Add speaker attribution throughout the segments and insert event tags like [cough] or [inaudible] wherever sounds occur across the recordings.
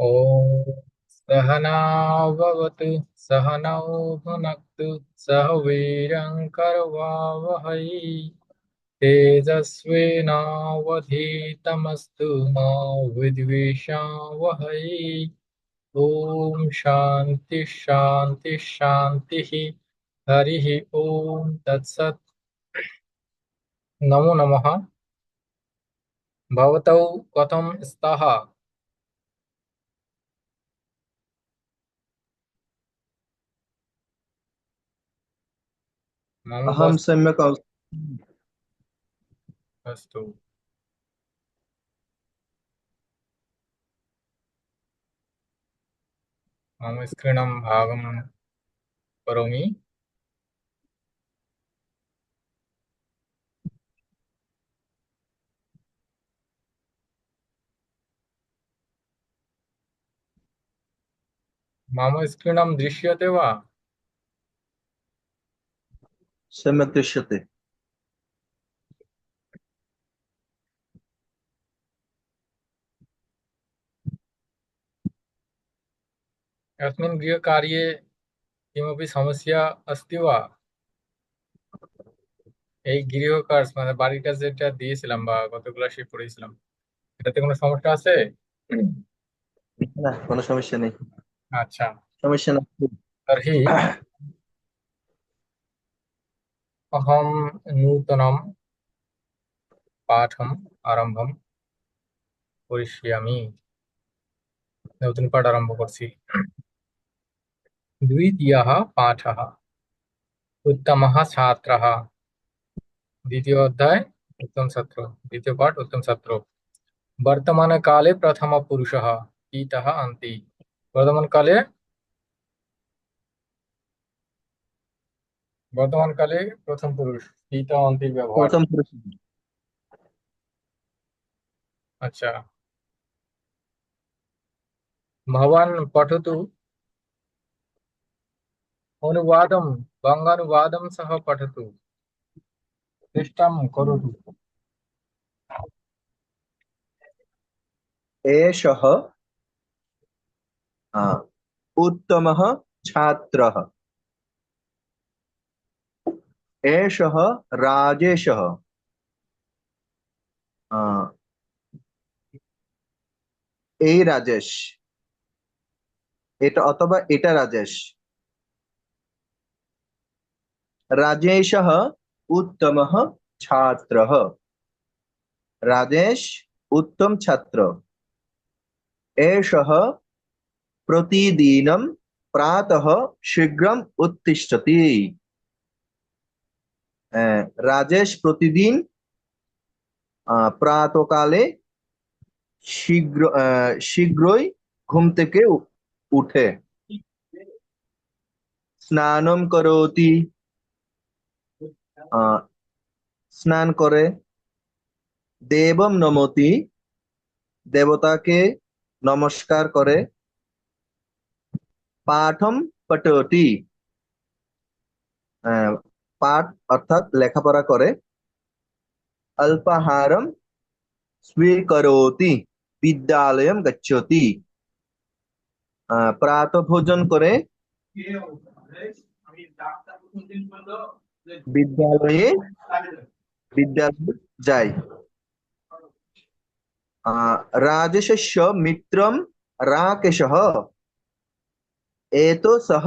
Speaker 1: ॐ सहनौ भुनक्तु, सह वीर्यङ्करवावहै तेजस्विनावधीतमस्तु मा विद्विषावहै। ॐ शान्ति शान्ति, शान्तिः। हरिः ॐ तत्सत्। नमो नमः। भवतौ कथं स्तः? मम
Speaker 2: अहं सम्यक् अस्-
Speaker 1: अस्तु मम स्क्रीनं भागं करोमि। मम स्क्रीनं दृश्यते वा?
Speaker 2: सम्यक् दृश्यते
Speaker 1: अस्मिन् गृहकार्ये किमपि समस्या अस्ति वा এই গৃহ কাজ মানে বাড়ির কাজ যেটা দিয়েছিলাম বা গত ক্লাসে পড়েছিলাম এটাতে কোনো সমস্যা আছে
Speaker 2: না কোনো সমস্যা নেই
Speaker 1: আচ্ছা
Speaker 2: সমস্যা নেই
Speaker 1: तर्हि अहम नूत पाठ आरंभ करी नूतन पाठ आरंभ कर द्वितीय पाठ। उत्तम छात्र। द्वितीय अध्याय उत्तम छात्र। द्वितीय पाठ, उत्तम छात्र। वर्तमानकाले प्रथमपुरुषः अंति वर्तमान काले বর্তমানকালে প্রথম পুরুষ ইত অন্তির ব্যবহার
Speaker 2: প্রথম পুরুষ
Speaker 1: আচ্ছা भवान् पठतु अनुवादं बङ्गानुवादं सह पठतु चेष्टां करोतु
Speaker 2: एषः आ, उत्तमः छात्रः एषः राजेशः आ, এই রাজেশ এটা অথবা এটা রাজেশ রাজেশः उत्तमः छात्रः राजेश उत्तम छात्र एषः प्रतिदिनं प्रातः शीघ्रम् उत्तिष्ठति আহ, রাজেশ প্রতিদিন প্রাতকালে শীঘ্র শীঘ্রই ঘুম থেকে উঠে। স্নানম করতি। স্নান করে। দেবম নমতি। দেবতাকে নমস্কার করে। পাঠম আহ, পাঠ অর্থাৎ লেখাপড়া করে। অল্পাহারম স্বীকরোতি বিদ্যালয়ম গচ্ছতি। আহ, প্রাতঃভোজন করে বিদ্যালয়ে বিদ্যালয়ে যায়। রাজেশস্য মিত্রম রাকেশः এতো সহ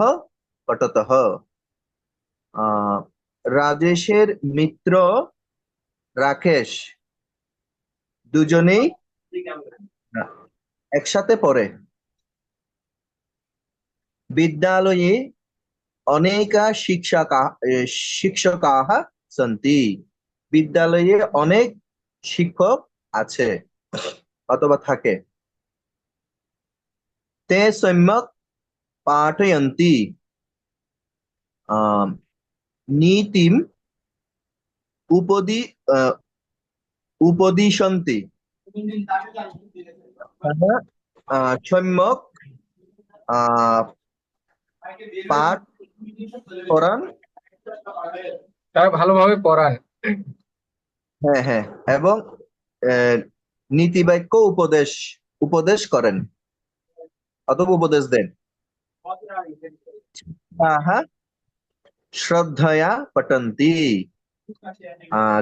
Speaker 2: আহ, রাজেশের মিত্র রাকেশ। দুজনেই একসাথে পড়ে। বিদ্যালয়ে অনেক শিক্ষকা শিক্ষকাः সন্তি। বিদ্যালয়ে অনেক শিক্ষক আছে অথবা থাকে। তে সম্যক পাঠয়ন্তি। নীতিম উপদি উপদিশন্তি। সম্যক পাঠ করান
Speaker 1: তারা ভালোভাবে পড়ান।
Speaker 2: হ্যাঁ হ্যাঁ এবং নীতিবাক্য উপদেশ উপদেশ করেন। অথবা উপদেশ দেন। তাহা শ্রদ্ধয়া পটন্তি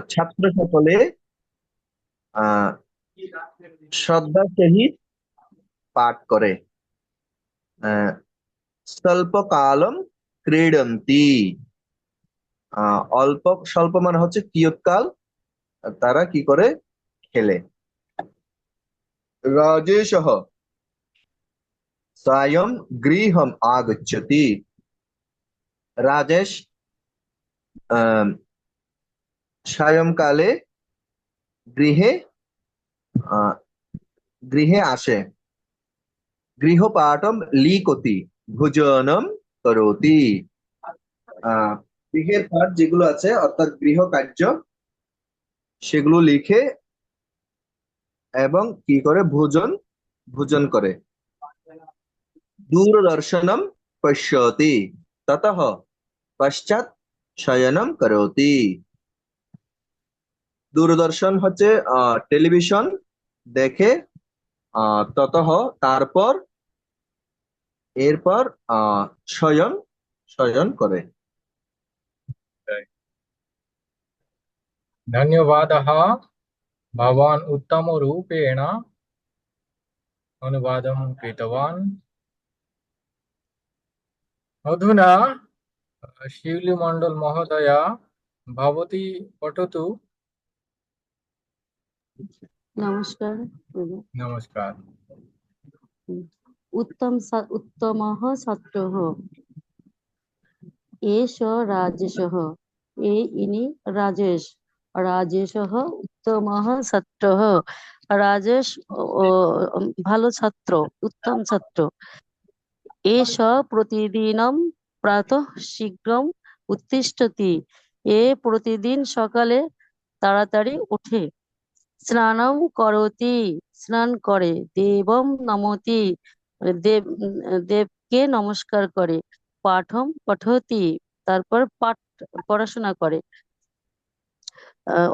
Speaker 2: ছাত্র সকলে শ্রদ্ধা সহিত পাঠ করে আহ স্বল্পকালম ক্রীড়ন্তি অল্প স্বল্প মানে হচ্ছে কিয়ৎকাল তারা কি করে খেলে রাজেশः সায়ং গৃহম আগচ্ছতি রাজেশ সায়ংকালে গৃহে গৃহে আসে। গৃহপাঠম লিখতি ভোজনম করতি গৃহের পাঠ যেগুলো আছে, অর্থাৎ গৃহ কার্য, সেগুলো লিখে এবং কি করে? ভোজন ভোজন করে। দূরদর্শনম পশ্যতি। ততঃ পশ্চাৎ শয়নম করতি দূরদর্শন হচ্ছে আহ, টেলিভিশন দেখে আহ, ততঃ তারপর এরপর আহ, শয়ন শয়ন করে
Speaker 1: धन्यवादः भवान् उत्तमरूपेण अनुवादं कृतवान् अधुना শিউলি মন্ডল মহোদয়া ভবতী পঠতু।
Speaker 3: নমস্কার
Speaker 1: নমস্কার।
Speaker 3: উত্তম উত্তমহ ছাত্রহ এষ রাজেশহ এ ইনি রাজেশ। রাজেশহ উত্তমহ ছাত্রহ রাজেশ ভালো ছাত্র উত্তম ছাত্র। এষ প্রতিদিনম প্রাতঃ শীঘ্রম উত্তিষ্ঠতি। এ প্রতিদিন সকালে তাড়াতাড়ি উঠে। স্নানম করতি, স্নান করে, দেবম নমতি, দেব, দেবকে নমস্কার করে, পাঠম পঠতি, তারপর পাঠ, পড়াশোনা করে।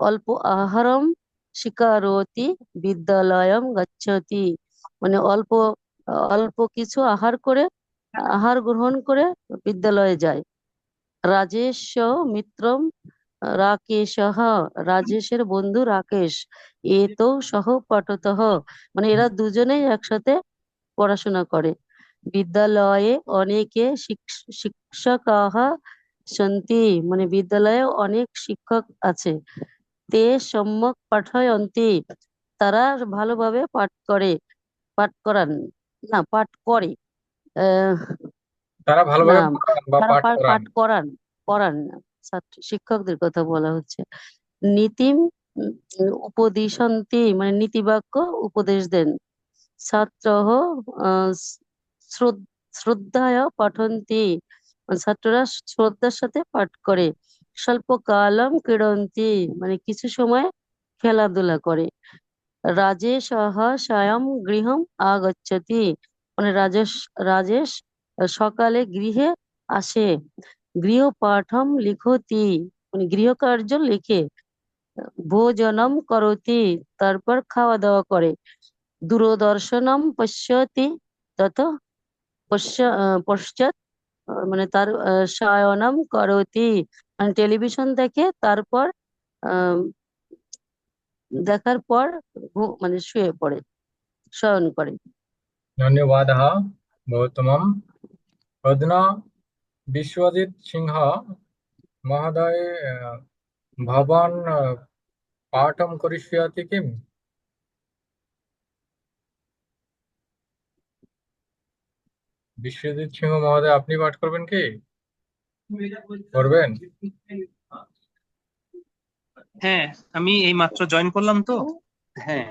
Speaker 3: অল্প আহারম স্বীকারোতি বিদ্যালয়ম গচ্ছতি। মানে অল্প অল্প কিছু আহার করে আহার গ্রহণ করে বিদ্যালয়ে যায়। রাজেশ মিত্রম রাকেশ রাজেশের বন্ধু রাকেশ, এ তো সহ পঠতঃ মানে এরা দুজনেই একসাথে পড়াশোনা করে। বিদ্যালয়ে অনেকে শিক্ষ- শিক্ষকাः সন্তি। মানে বিদ্যালয়ে অনেক শিক্ষক আছে। তে সম্যক পাঠয়ন্তি। তারা ভালোভাবে পাঠ করে, পাঠ করান। না, পাঠ করে।
Speaker 1: তারা ভালোভাবে বা
Speaker 3: তারা
Speaker 1: পাঠ করান।
Speaker 3: পাঠ করান করান ছাত্র শিক্ষকদের কথা বলা হচ্ছে। নীতিম উপদিশন্তি মানে নীতিবাক্য উপদেশ দেন। ছাত্র শ্রদ্ধায় পঠন্তি। ছাত্ররা শ্রদ্ধার সাথে পাঠ করে। স্বল্প কালম ক্রীড়ন্তি মানে কিছু সময় খেলাধুলা করে। রাজেশ সায়ম গৃহম আগচ্ছতি। মানে রাজেশ রাজেশ সকালে গৃহে আসে। গৃহপাঠম লিখতি মানে গৃহকার্য লিখে ভোজনম করতি তারপর খাওয়া দাওয়া করে। দূরদর্শনম পশ্যতি তত পশ্চ পশ্চাৎ মানে তার আহ, শয়নম করতি। মানে টেলিভিশন দেখে তারপর দেখার পর মানে শুয়ে পড়ে শয়ন করে।
Speaker 1: धन्यवादः बहुत्तमम् अधुना विश्वजित सिंह महोदय अ, भवान् अ, पाठं करिष्यति किम् বিশ্বজিৎ সিংহ মহোদয় আপনি পাঠ করবেন কি করবেন
Speaker 4: হ্যাঁ আমি এই মাত্র জয়েন করলাম তো হ্যাঁ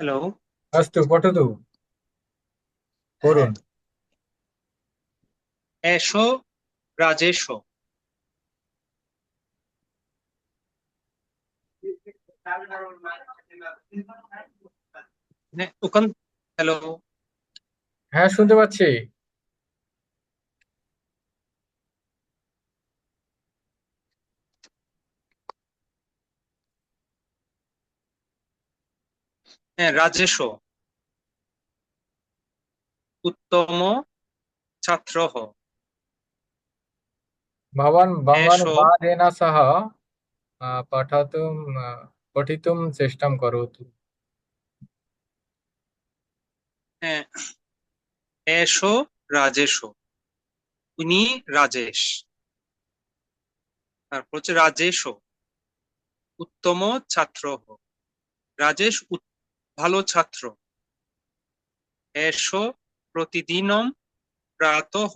Speaker 4: হ্যালো
Speaker 1: अस्तु पठतु করুন
Speaker 4: এসো রাজেশ ওখান হ্যালো।
Speaker 1: হ্যাঁ শুনতে পাচ্ছি।
Speaker 4: হ্যাঁ রাজেশ উত্তম ছাত্র
Speaker 1: ভবান ভবান বাদেন সহ পঠাতুম পঠিতুম
Speaker 4: চেষ্টাম করোতু এসো উনি রাজেশ তারপর হচ্ছে উত্তম ছাত্র রাজেশ ভালো ছাত্র। এসো প্রতিদিনম প্রাতঃ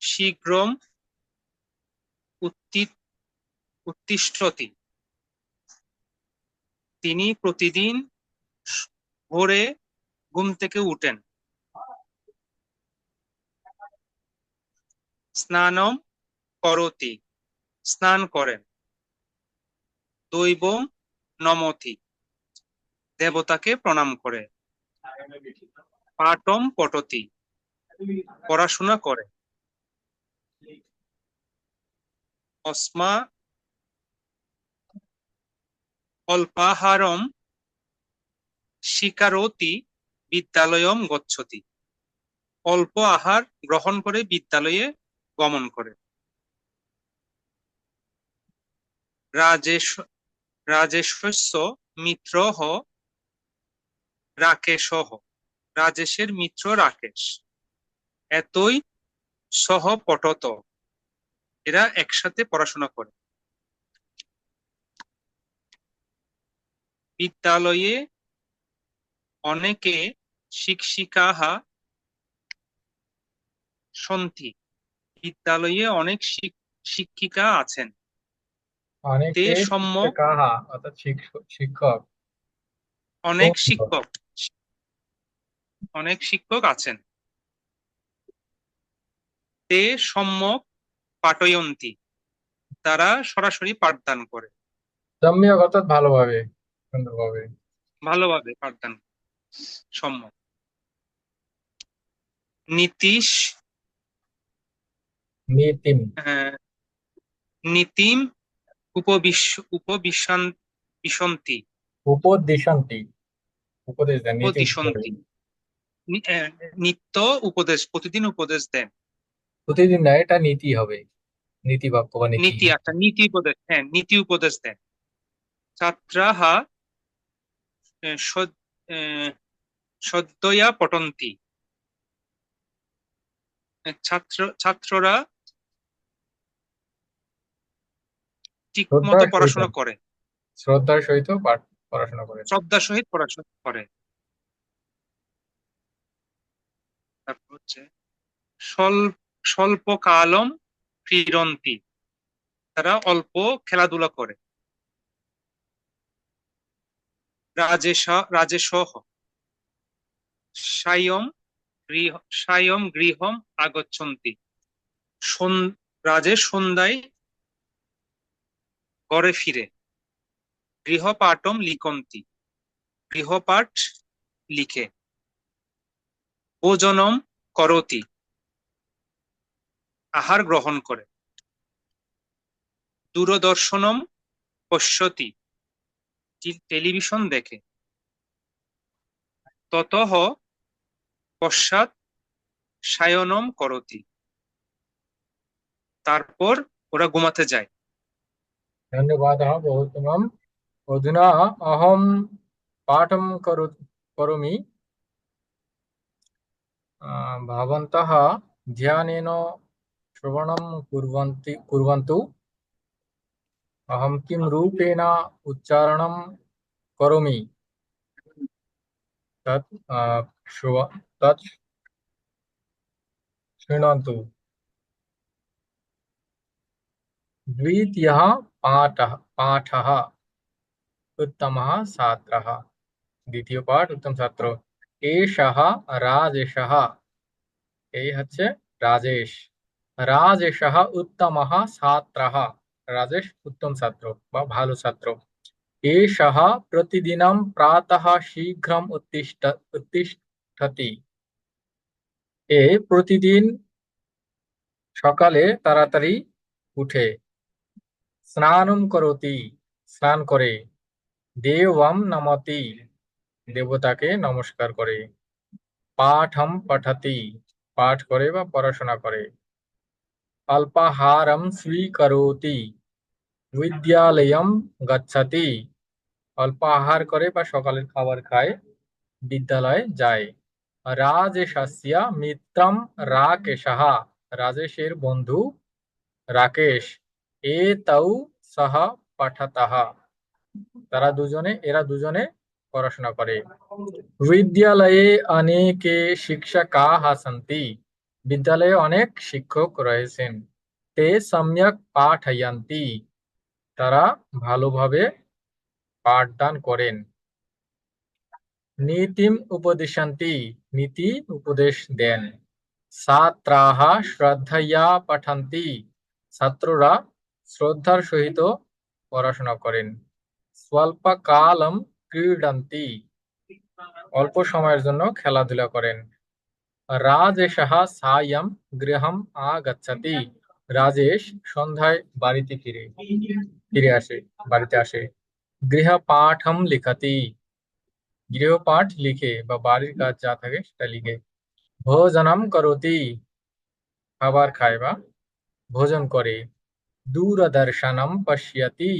Speaker 4: শীঘ্রম উত্তিষ্ঠতি। তিনি প্রতিদিন ভোরে ঘুম থেকে উঠেন। স্নানম করতি, স্নান করেন। দৈবম নমতি, দেবতাকে প্রণাম করে। পাটম পটতি। পড়াশোনা করে। অস্মা অল্পাহারম শিকারতি বিদ্যালয়ম গচ্ছতি। অল্প আহার গ্রহণ করে বিদ্যালয়ে গমন করে। রাজেশ রাজেশস্য মিত্রহ রাকেশহ রাজেশের মিত্র রাকেশ। এতই সহ পঠত এরা একসাথে পড়াশোনা করে। বিদ্যালয়ে অনেকে শিক্ষিকাহা সন্তি। বিদ্যালয়ে অনেক শিক- শিক্ষিকা আছেন।
Speaker 1: অনেকে
Speaker 4: সম্যক
Speaker 1: শিক্ষক।
Speaker 4: অনেক শিক্ষক। অনেক শিক্ষক আছেন। তে সম্যক পাঠয়ন্তী। তারা সরাসরি পাঠদান করে।
Speaker 1: সম্যক অর্থাৎ ভালোভাবে সুন্দরভাবে।
Speaker 4: ভালোভাবে পাঠদান। সম্যক। নীতিশ।
Speaker 1: নীতিম।
Speaker 4: আহ, নীতিম উপবিশ্ব উপবিশান বিশন্তি।
Speaker 1: উপদিশন্তি। উপদেশ দেন নীতি
Speaker 4: উপদিশন্তি নি- আহ, নিত্য উপদেশ প্রতিদিন উপদেশ দেন।
Speaker 1: প্রতিদিন না এটা নীতি হবে। নীতি বাক্য বা নীতি।
Speaker 4: নীতি একটা নীতি উপদেশ হ্যাঁ নীতি উপদেশ দেন। ছাত্রাহা সদ্যয়া পটন্তি ছাত্র ছাত্ররা ঠিক মতো পড়াশোনা করে।
Speaker 1: শ্রদ্ধার সহিত পড়াশোনা করে।
Speaker 4: শ্রদ্ধার সহিত পড়াশোনা করে। তারপর হচ্ছে স্বল্প স্বল্পকালম ক্রীড়ন্তি। তারা অল্প খেলাধুলা করে। রাজেশ সায়ম গৃহ, সায়ম গৃহম আগচ্ছন্তি। রাজেশ সন্ধ্যায় ঘরে ফিরে। গৃহপাঠম লিখন্তি। গৃহপাঠ লিখে। ভোজনম করতি। আহার গ্রহণ করে। দূরদর্শনম পশ্যতি। টেলিভিশন দেখে। ততহ পশ্চাৎ সায়নম করতি। তারপর ওরা ঘুমাতে যায়।
Speaker 1: ধন্যবাদ বহুত অধুনা অহম পাঠম করমি। भवन्तः ध्यानेन श्रवणं कुर्वन्ति कुर्वन्तु। अहं किं रूपेण उच्चारणं करोमि? तत् श्रुव तत् शृण्वन्तु द्वितीयः पाठः पाठः। उत्तमः छात्रः। द्वितीय पाठ उत्तम छात्र উত্তম ছাত্র এষः রাজেশः এই হচ্ছে রাজেশ। রাজেশः উত্তমः ছাত্রः। রাজেশ উত্তম ছাত্র বা ভালো ছাত্র। এষः প্রতিদিनं প্রাতः শীঘ্রম উত্তিষ্ঠ, উত্তিষ্ঠতি। এ প্রতিদিন সকালে তাড়াতাড়ি উঠে, স্নানম করতি, স্নান করে দেবম নমতি। দেবতাকে নমস্কার করে। পাঠম পাঠাতি, পাঠ করে বা পড়াশোনা করে। অল্পাহারম স্বীকরতি, বিদ্যালয়ম গচ্ছতি। অল্পাহার করে বা সকালের খাবার খায়, বিদ্যালয়ে যায়। রাজেশাস্যা মিত্রম রাকেশ, রাজেশের বন্ধু রাকেশ। এ তাও সাহা পাঠাতাহা তারা দুজনে, এরা দুজনে পড়াশোনা করে। বিদ্যালয়ে অনেকে শিক্ষকাः সন্তি বিদ্যালয়ে অনেক শিক্ষক রয়েছেন। তে সম্যক পাঠয়ন্তি তারা ভালোভাবে পাঠদান করেন। নীতিম উপদিশন্তি। নীতি উপদেশ দেন। ছাত্রাহ শ্রদ্ধয়া পাঠান্তি। ছাত্ররা শ্রদ্ধার সহিত পড়াশোনা করেন। স্বল্পকালম ক্রীডন্তি অল্প সময়ের জন্য খেলাধুলা করেন। রাজেশः সায়ং গৃহম রাজেশ সন্ধ্যায় বাড়িতে ফিরে ফিরে আসে, বাড়িতে আসে। গৃহপাঠম লিখতি। গৃহপাঠ লিখে বা বাড়ির কাজ যা থাকে সেটা লিখে। ভোজনম করতি, খাবার খায় বা ভোজন করে। দূরদর্শনম পশ্যতি।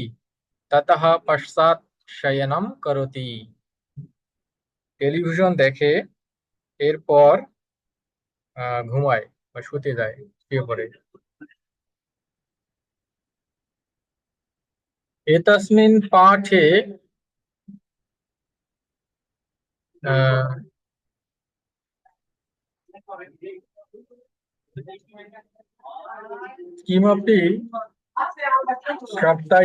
Speaker 1: ততঃ পশ্চাৎ শয়নম করতি। টেলিভিশন দেখে এরপর ঘুমায় বা শুতে যায় শুয়ে পড়ে। এতাসমিন পাঠে কিমপি আচ্ছা, সপ্তাহ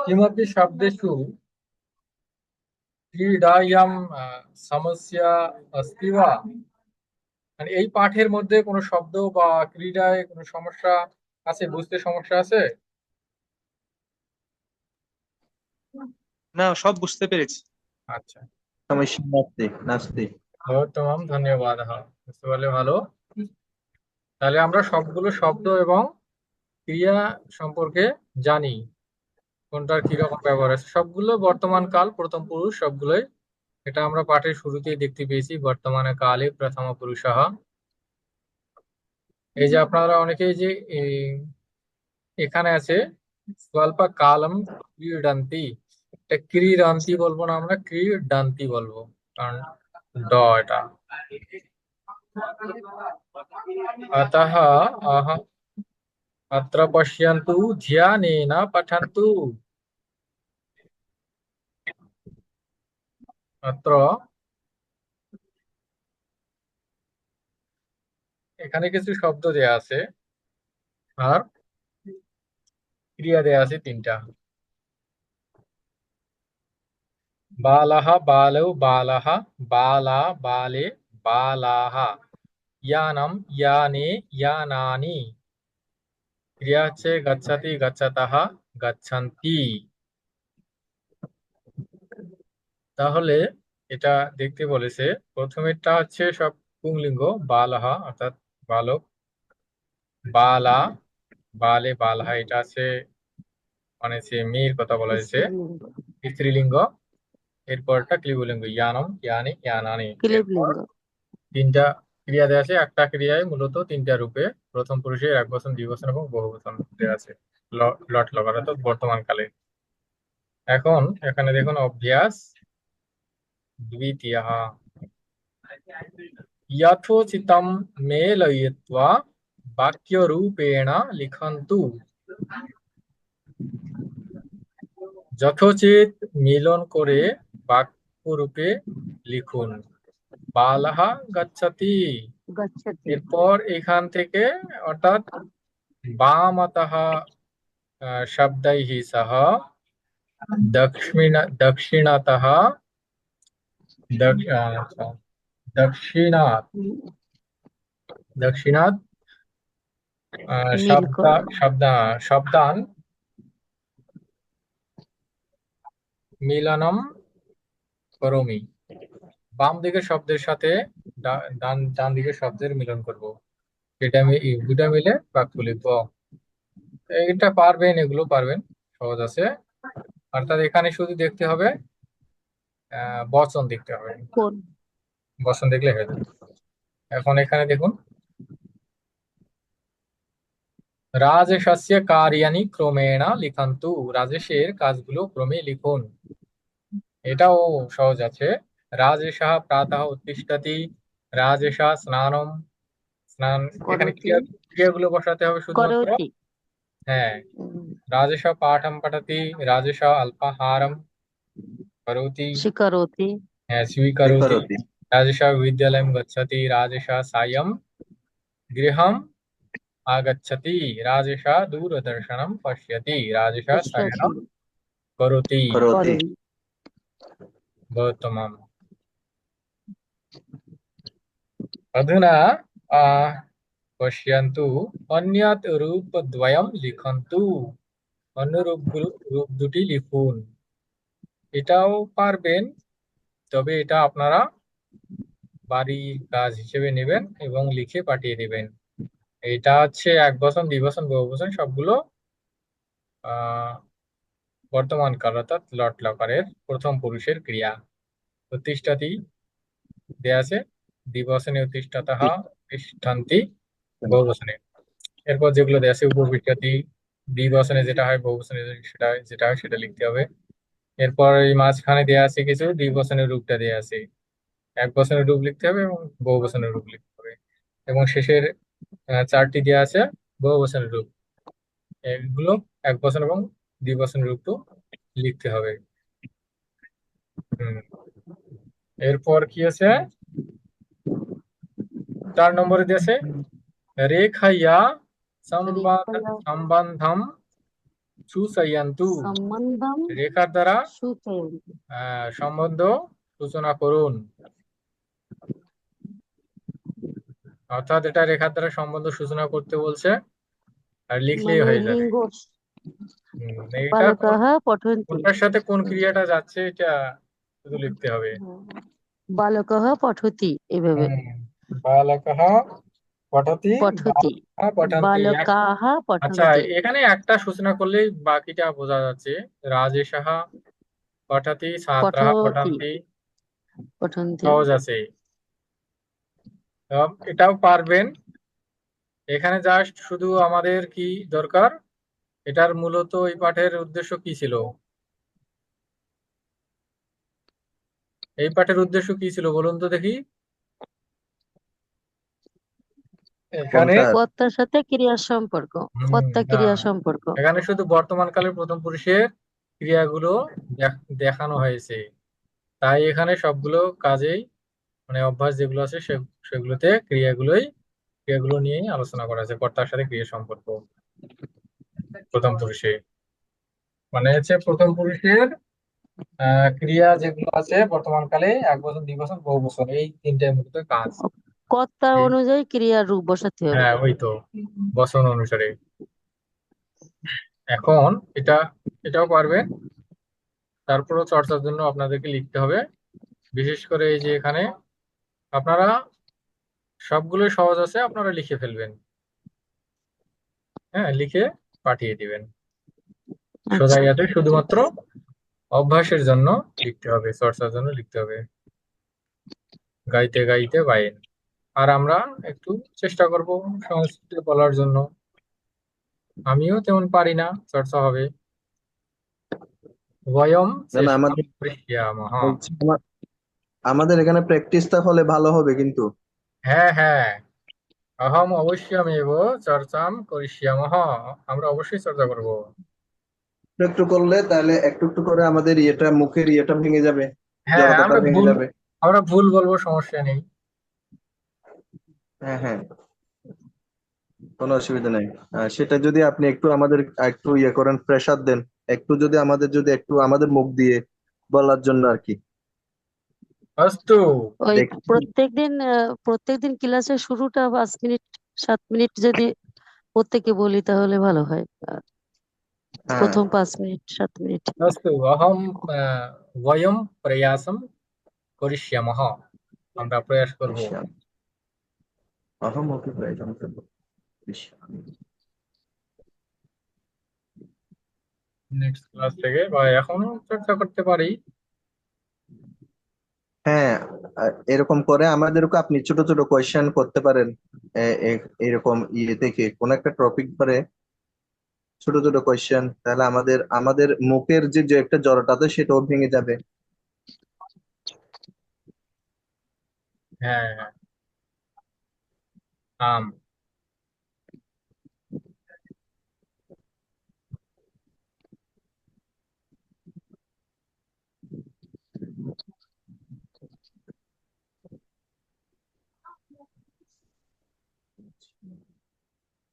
Speaker 1: किमपि शब्देषु ক্রীড়ায়াম আহ, সমস্যা अस्ति वा মানে এই পাঠের মধ্যে কোনো শব্দ বা ক্রীড়ায় কোনো সমস্যা আছে বুঝতে সমস্যা আছে
Speaker 4: না সব বুঝতে পেরেছি
Speaker 1: আচ্ছা
Speaker 2: সমস্যা নাস্তি নাস্তি
Speaker 1: তোমাম ধন্যবাদ হ্যাঁ বুঝতে পারলে ভালো তাহলে আমরা সবগুলো শব্দ এবং ক্রিয়া সম্পর্কে জানি কোনটার কি রকম ব্যবহার আছে? সবগুলো বর্তমান কাল, প্রথম পুরুষ, সবগুলোই। এটা আমরা পাঠের শুরুতেই দেখতে পেয়েছি, বর্তমানে কালে প্রথম পুরুষ এই যে আপনারা অনেকেই যে এখানে আছে, স্বল্প কালম ক্রিডান্তি। এটা ক্রীড়ান্তি বলব না আমরা, ক্রিডান্তি বলব, কারণ ড এটা। আতাহা আহা। अत्र पश्यन्तु, ध्यानेन पठन्तु। अत्र এখানে কিছু শব্দ দেয়া আছে। আর ক্রিয়া দেয়া আছে তিনটা। বালাহা, বালৌ, বালাহা, বালা, বালে, বালাহা। ইয়ানম, ইয়ানে, ইয়ানানি। ক্রিয়া হচ্ছে গচ্ছতি গচ্ছাতাহ গচ্ছন্তি। তাহলে এটা দেখতে বলেছে প্রথমেরটা হচ্ছে সব পুংলিঙ্গ বালাহ অর্থাৎ বালক। বালা বালে বালাহা এটা আছে মানে সে মেয়ের কথা বলা হয়েছে।
Speaker 3: স্ত্রীলিঙ্গ
Speaker 1: এরপরটা ক্লিবলিঙ্গ ইয়ানম ইয়ানি ইয়ানানি। তিনটা ক্রিয়া দেওয়া আছে একটা ক্রিয়ায় মূলত তিনটা রূপে প্রথম পুরুষে এক বচন দুই বচন এবং বহু বচন দেওয়া আছে ল- লট লগার অর্থাৎ বর্তমান কালে এখন এখানে দেখুন অভ্যাস দ্বিতীয় यथोचितं मेलयित्वा वाक्यरूपेण लिखन्तु যথোচিত মিলন করে বাক্যরূপে লিখুন বালাহা গচ্ছতি
Speaker 3: গচ্ছতি
Speaker 1: এরপর এখান থেকে অর্থাৎ বামতহ শব্দাইহি সহ দক্ষিণ দক্ষিণতহ দক্ষিণাত
Speaker 3: দক্ষিণাত
Speaker 1: শব্দ শব্দ শব্দান মিলনম করমি বাম দিকের শব্দের সাথে ডান ডান দিকের শব্দের মিলন করব। এটা আমি দুটা মিলে বাক্য লিখব। এটা পারবেন এগুলো পারবেন সহজ আছে। অর্থাৎ এখানে শুধু দেখতে হবে বচন দেখতে হবে। বচন দেখলে হয়ে যাবে। এখন এখানে দেখুন। রাজেশস্য কার্যাণি ক্রমেণ লিখান্তু। রাজেশের কাজগুলো ক্রমে লিখুন। এটাও সহজ আছে। রাজেশः প্রাতঃ উত্তিষ্ঠতি রাজেশः স্নানম স্নান এখানে
Speaker 3: করতি
Speaker 1: ক্রিয়া ক্রিয়াগুলো বসাতে হবে শুধুমাত্র
Speaker 3: করতি
Speaker 1: হ্যাঁ
Speaker 3: উম,
Speaker 1: রাজেশः পাঠं पठति রাজেশः अल्पाहारं करोति
Speaker 3: স্বীকরোতি
Speaker 1: হ্যাঁ स्वीकरोति
Speaker 2: স্বীকরোতি
Speaker 1: राजेशः विद्यालयं गच्छति राजेशः सायं गृहम् आगच्छति राजेशः दूरदर्शनं पश्यति राजेशः शयनं
Speaker 3: পশ্যতি
Speaker 1: करोति
Speaker 2: করোতি
Speaker 3: করেন
Speaker 1: गौतमम् अधुना आ, पश्यन्तु अन्यत् रूपद्वयं लिखन्तु অন্য রূপগুলো রূপ দুটি লিখুন এটাও পারবেন তবে এটা আপনারা বাড়ির কাজ হিসেবে নেবেন এবং লিখে পাঠিয়ে দেবেন এটা হচ্ছে এক বচন দ্বিবচন বহুবচন সবগুলো আহ বর্তমান কাল অর্থাৎ লট লকারের প্রথম পুরুষের ক্রিয়া উত্তিষ্ঠতি দেয়া আছে। দ্বিবচনে উত্তিষ্ঠতঃ উত্তিষ্ঠন্তি বহুবচনে। এরপর যেগুলো দেয়া আছে উপবিষ্টতি দ্বিবচনে যেটা হয় বহুবচনে সেটা যেটা হয় সেটা লিখতে হবে। এরপর এই মাঝখানে দেয়া আছে কিছু দ্বিবচনের রূপটা দেয়া আছে। এক বচনের রূপ লিখতে হবে এবং বহু বচনের রূপ লিখতে হবে। এবং শেষের চারটি দেওয়া আছে বহু বচনের রূপ। এগুলো এক বচন এবং দুই বচনের রূপও লিখতে হবে। হুম। এরপর কি আছে? চার নম্বরে দিয়েছে রেখাইয়া সম্বন্ধম সুসয়ন্তু রেখার দ্বারা সম্বন্ধ সূচনা করুন। অর্থাৎ এটা রেখার দ্বারা সম্বন্ধ সূচনা করতে বলছে আর লিখলেই
Speaker 3: মানে
Speaker 1: হয়ে যাবে।
Speaker 3: লিঙ্গ
Speaker 1: এটা কোন-
Speaker 3: বালকাः পঠন্তি।
Speaker 1: কোনটার সাথে কোন ক্রিয়াটা যাচ্ছে এটা শুধু লিখতে হবে।
Speaker 3: বালকः পঠতি এভাবে।
Speaker 1: হুম, বালকः পঠতি
Speaker 3: পঠতি।
Speaker 1: বালকः পঠন্তি। এক-
Speaker 3: বালকাः
Speaker 1: আচ্ছা এখানে একটা সূচনা করলেই বাকিটা বোঝা যাচ্ছে। রাজেশः পঠতি ছাত্রः
Speaker 3: পঠতি।
Speaker 1: পঠন্তি।
Speaker 3: পঠন্তি।
Speaker 1: সহজ আছে। এটাও পারবেন। এখানে জাস্ট শুধু আমাদের কি দরকার? এটার মূলত এই পাঠের উদ্দেশ্য কি ছিল? এই পাঠের উদ্দেশ্য কি ছিল বলুন তো দেখি। এখানে?
Speaker 3: কর্তার সাথে ক্রিয়ার সম্পর্ক কর্তা
Speaker 1: না।
Speaker 3: সম্পর্ক।
Speaker 1: এখানে শুধু বর্তমান কালের প্রথম পুরুষের ক্রিয়াগুলো দেখ- দেখানো হয়েছে। তাই এখানে সবগুলো কাজেই মানে অভ্যাস যেগুলো আছে সে- সেগুলোতে ক্রিয়াগুলোই ক্রিয়াগুলো নিয়েই আলোচনা করা আছে কর্তার সাথে ক্রিয়া সম্পর্ক। প্রথম পুরুষে মানে হচ্ছে প্রথম পুরুষের ক্রিয়া যেগুলো আছে বর্তমান কালে এক বছর দুই বছর বহু বছর এই তিনটার মধ্যে কাজ।
Speaker 3: কর্তা অনুযায়ী ক্রিয়ার রূপ বসাতে হবে।
Speaker 1: হ্যাঁ ওই তো বচন অনুসারে। এখন এটা এটাও পারবেন। তারপরও চর্চার জন্য আপনাদেরকে লিখতে হবে। বিশেষ করে এই যে এখানে আপনারা সবগুলো সহজ আছে আপনারা লিখে ফেলবেন। হ্যাঁ লিখে পাঠিয়ে দিবেন। সোজা
Speaker 3: আচ্ছা।
Speaker 1: ইয়াতে শুধুমাত্র অভ্যাসের জন্য লিখতে হবে চর্চার জন্য লিখতে হবে। গাইতে গাইতে বাইন। আর আমরা একটু চেষ্টা করব সংস্কৃতে বলার জন্য। আমিও তেমন পারি না চর্চা হবে। বয়ম
Speaker 2: না আমাদের এখানে প্র্যাকটিসটা হলে ভালো হবে কিন্তু।
Speaker 1: হ্যাঁ হ্যাঁ। অহম অবশ্যমেব চর্চাম করিষ্যামः আমরা অবশ্যই চর্চা করব।
Speaker 2: একটু একটু করলে তাহলে একটু একটু করে আমাদের ইয়েটা মুখের ইয়েটা ভেঙে যাবে।
Speaker 1: হ্যাঁ
Speaker 2: জড়তাটা
Speaker 1: আমরা
Speaker 2: ভেঙে
Speaker 1: ভুল
Speaker 2: যাবে।
Speaker 1: আমরা ভুল বলব সমস্যা নেই।
Speaker 2: হ্যাঁ হ্যাঁ। কোনো অসুবিধা নেই। আহ, সেটা যদি আপনি একটু আমাদের একটু ইয়ে করেন প্রেসার দেন একটু যদি আমাদের যদি একটু আমাদের মুখ দিয়ে বলার জন্য আর কি।
Speaker 1: অস্তু
Speaker 3: ওই
Speaker 2: দেখি।
Speaker 3: প্রত্যেকদিন আহ, প্রত্যেকদিন ক্লাসের শুরুটা পাঁচ মিনিট সাত মিনিট যদি প্রত্যেকে বলি তাহলে ভালো হয়।
Speaker 2: হ্যাঁ
Speaker 3: প্রথম পাঁচ মিনিট সাত মিনিট
Speaker 1: अस्तु अहम আহ, वयम प्रयासम করিষ্যামः আমরা প্রয়াস করব
Speaker 2: করিষ্যামি অহম ওকে প্রয়োজন করব করিষ্যামি
Speaker 1: নেক্সট ক্লাস থেকে বা এখনো চর্চা করতে পারি
Speaker 2: হ্যাঁ আহ, এরকম করে আমাদেরকে আপনি ছোট ছোট কোয়েশ্চেন করতে পারেন এ- এ- এরকম ইয়ে থেকে কোন একটা টপিক পরে ছোট ছোট কোয়েশ্চেন তাহলে আমাদের আমাদের মুখের যে যে একটা জড়তা আছে সেটাও ভেঙে যাবে।
Speaker 1: হ্যাঁ হ্যাঁ। আম।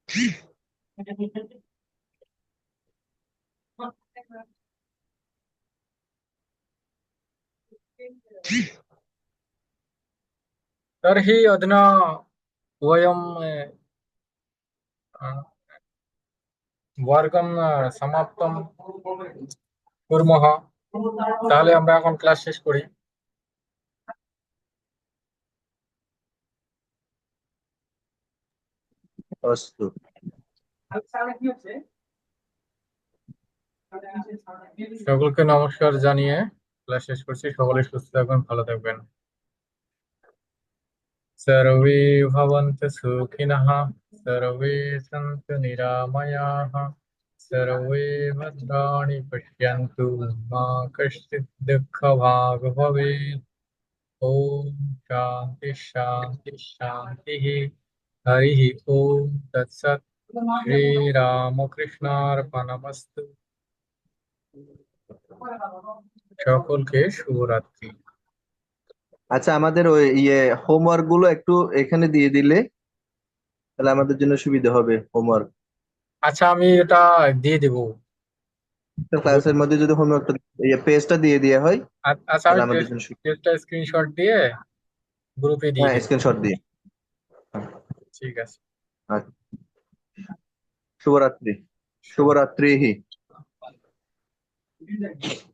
Speaker 1: [laughs] तर्हि अधुना वयं अ, वर्गं अ, समाप्तं কুর্মঃ তাহলে আমরা এখন ক্লাস শেষ করি
Speaker 2: অস্তু
Speaker 1: সকলকে নমস্কার জানিয়ে ক্লাস শেষ করছি সকলে সুস্থ থাকবেন ভালো থাকবেন सर्वे भवन्तु सुखिनः सर्वे सन्तु निरामयाः सर्वे भद्राणि पश्यन्तु मा कश्चित् दुःखभाग् भवेत् ॐ शान्ति शान्ति शान्तिः हरिः ॐ तत्सत् শ্রীরামকৃষ্ণার্পণমস্তু সকলকে শুভরাত্রি
Speaker 2: আচ্ছা আমাদের ওই ইয়ে হোমওয়ার্কগুলো একটু এখানে দিয়ে দিলে তাহলে আমাদের জন্য সুবিধা হবে হোমওয়ার্ক
Speaker 1: আচ্ছা আমি এটা দিয়ে দেব।
Speaker 2: ক্লাসের মধ্যে যদি হোমওয়ার্কটা ইয়ে পেজটা দিয়ে দেওয়া হয়
Speaker 1: আচ্ছা
Speaker 2: তাহলে
Speaker 1: আমি
Speaker 2: আমাদের জন্য সুবিধা
Speaker 1: পেজটা স্ক্রিনশট দিয়ে গ্রুপে দিয়ে
Speaker 2: হ্যাঁ
Speaker 1: দেব।
Speaker 2: স্ক্রিনশট দিয়ে।
Speaker 1: ঠিক আছে।
Speaker 2: আচ্ছা। শুভরাত্রি। শুভরাত্রি।